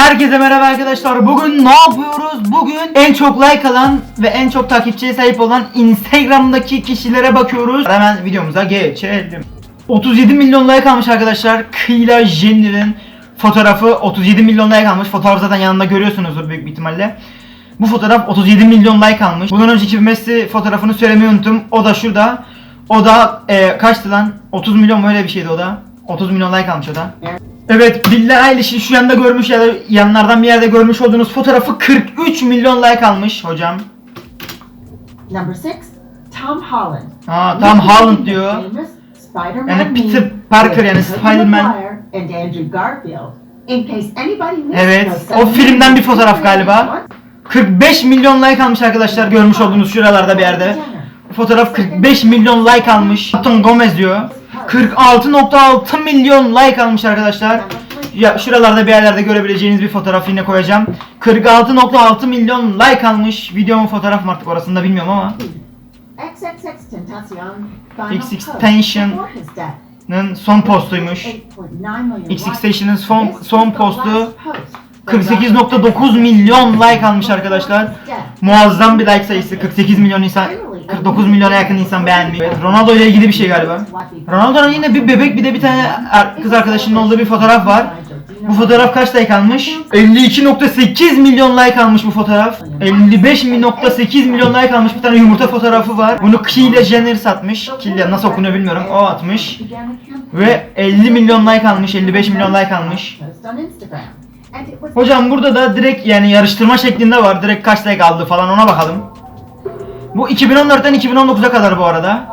Herkese merhaba arkadaşlar. Bugün ne yapıyoruz? Bugün en çok like alan ve en çok takipçiye sahip olan Instagram'daki kişilere bakıyoruz. Hemen videomuza geçelim. 37 milyon like almış arkadaşlar. Kyla Jenner'in fotoğrafı 37 milyon like almış. Fotoğraf zaten yanında görüyorsunuzdur büyük bir ihtimalle. Bu fotoğraf 37 milyon like almış. Bundan önceki Messi fotoğrafını söylemeyi unuttum. O da şurada. O da e, kaçtı lan? 30 milyon mu öyle bir şeydi o da. 30 milyon like almış o da. Evet Billie Eilish'in şu yanda görmüş ya da yanlardan bir yerde görmüş olduğunuz fotoğrafı 43 milyon like almış hocam. Number six, Tom Holland. Ha tam Holland diyor. Yani Peter Parker yani Spider-Man. Maguire And Andrew Garfield. In case anybody missed Evet, o filmden bir fotoğraf galiba. 45 milyon like almış arkadaşlar görmüş olduğunuz şuralarda bir yerde. Fotoğraf 45 milyon like almış. Tom Gomez diyor. 46.6 milyon like almış arkadaşlar. Ya şuralarda bir yerlerde görebileceğiniz bir fotoğraf yine koyacağım. 46.6 milyon like almış. Videomun fotoğraf mı artık orasını da bilmiyorum ama. XXX Tentacion. final XXXTentacion. post before his death. Nın son postuymuş. 8.9 million XXXTentacion'ın likes. son- son postu last post. 48.9 milyon like almış arkadaşlar. Muazzam bir like sayısı. 48 milyon insan, 49 milyona yakın insan beğenmiş. Evet, Ronaldo ile ilgili bir şey galiba. Ronaldo'nun yine bir bebek bir de bir tane kız arkadaşının olduğu bir fotoğraf var. Bu fotoğraf kaç like almış? 52.8 milyon like almış bu fotoğraf. 55.8 milyon like almış bir tane yumurta fotoğrafı var. Bunu Kylie Jenner satmış. Kylie nasıl okunuyor bilmiyorum. O atmış. Ve 50 milyon like almış, 55 milyon like almış. Hocam burada da direkt yani yarıştırma şeklinde var. Direkt kaç like aldı falan ona bakalım. Bu 2014'ten 2019'a kadar bu arada.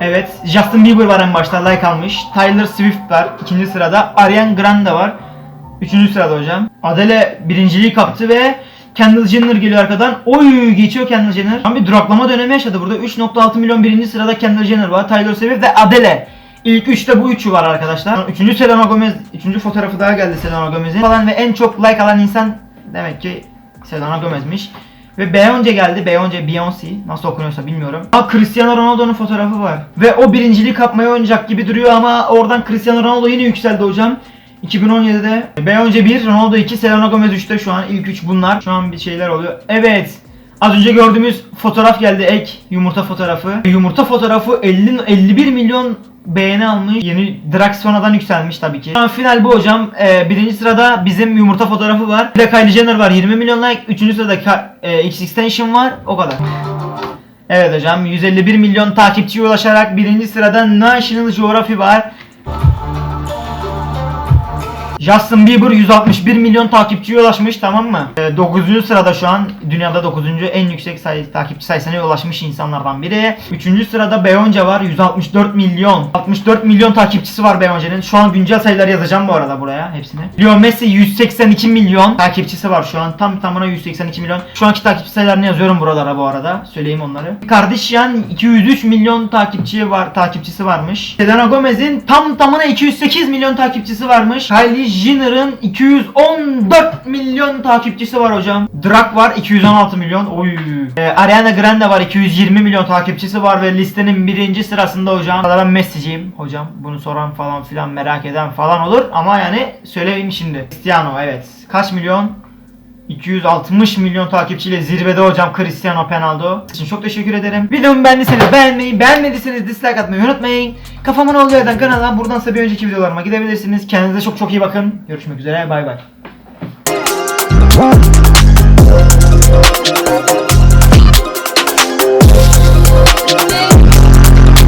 Evet, Justin Bieber var en başta like almış. Taylor Swift var ikinci sırada. Ariana Grande var. Üçüncü sırada hocam. Adele birinciliği kaptı ve Kendall Jenner geliyor arkadan. Oy geçiyor Kendall Jenner. Tam bir duraklama dönemi yaşadı burada. 3.6 milyon birinci sırada Kendall Jenner var. Taylor Swift ve Adele. İlk üçte bu üçü var arkadaşlar. Üçüncü Selena Gomez, üçüncü fotoğrafı daha geldi Selena Gomez'in. Falan ve en çok like alan insan demek ki Selena Gomez'miş. Ve Beyoncé geldi. Beyoncé, Beyoncé nasıl okunuyorsa bilmiyorum. Aa Cristiano Ronaldo'nun fotoğrafı var. Ve o birinciliği kapmaya oynayacak gibi duruyor ama oradan Cristiano Ronaldo yine yükseldi hocam. 2017'de Beyoncé 1, Ronaldo 2, Selena Gomez 3'te şu an ilk 3 bunlar. Şu an bir şeyler oluyor. Evet. Az önce gördüğümüz fotoğraf geldi ek yumurta fotoğrafı. Yumurta fotoğrafı 50 51 milyon beğeni almış. Yeni Drax sonradan yükselmiş tabii ki. Şu final bu hocam. Ee, birinci sırada bizim yumurta fotoğrafı var. Bir de Kylie Jenner var 20 milyon like. Üçüncü sırada Ka- e, XXXTentacion var. O kadar. Evet hocam 151 milyon takipçiye ulaşarak birinci sırada National Geography var. Justin Bieber 161 milyon takipçiye ulaşmış tamam mı? 9. sırada şu an dünyada 9. en yüksek sayı, takipçi sayısına ulaşmış insanlardan biri. 3. sırada Beyoncé var 164 milyon. 64 milyon takipçisi var Beyoncé'nin. Şu an güncel sayıları yazacağım bu arada buraya hepsini. Leo Messi 182 milyon takipçisi var şu an. Tam tamına 182 milyon. Şu anki takipçi sayılarını yazıyorum buralara bu arada. Söyleyeyim onları. Kardashian 203 milyon takipçi var takipçisi varmış. Selena Gomez'in tam tamına 208 milyon takipçisi varmış. Kylie Jenner'ın 214 milyon takipçisi var hocam. Drake var 216 milyon. Oy. Ee, Ariana Grande var 220 milyon takipçisi var ve listenin birinci sırasında hocam. Ben Messi'ciyim hocam. Bunu soran falan filan merak eden falan olur ama yani söyleyeyim şimdi. Cristiano evet. Kaç milyon? 260 milyon takipçiyle zirvede hocam Cristiano Ronaldo. için çok teşekkür ederim. Videomu beğendiyseniz beğenmeyi, beğenmediyseniz dislike atmayı unutmayın. Kafamın olduğu yerden kanala buradan size bir önceki videolarıma gidebilirsiniz. Kendinize çok çok iyi bakın. Görüşmek üzere bay bay.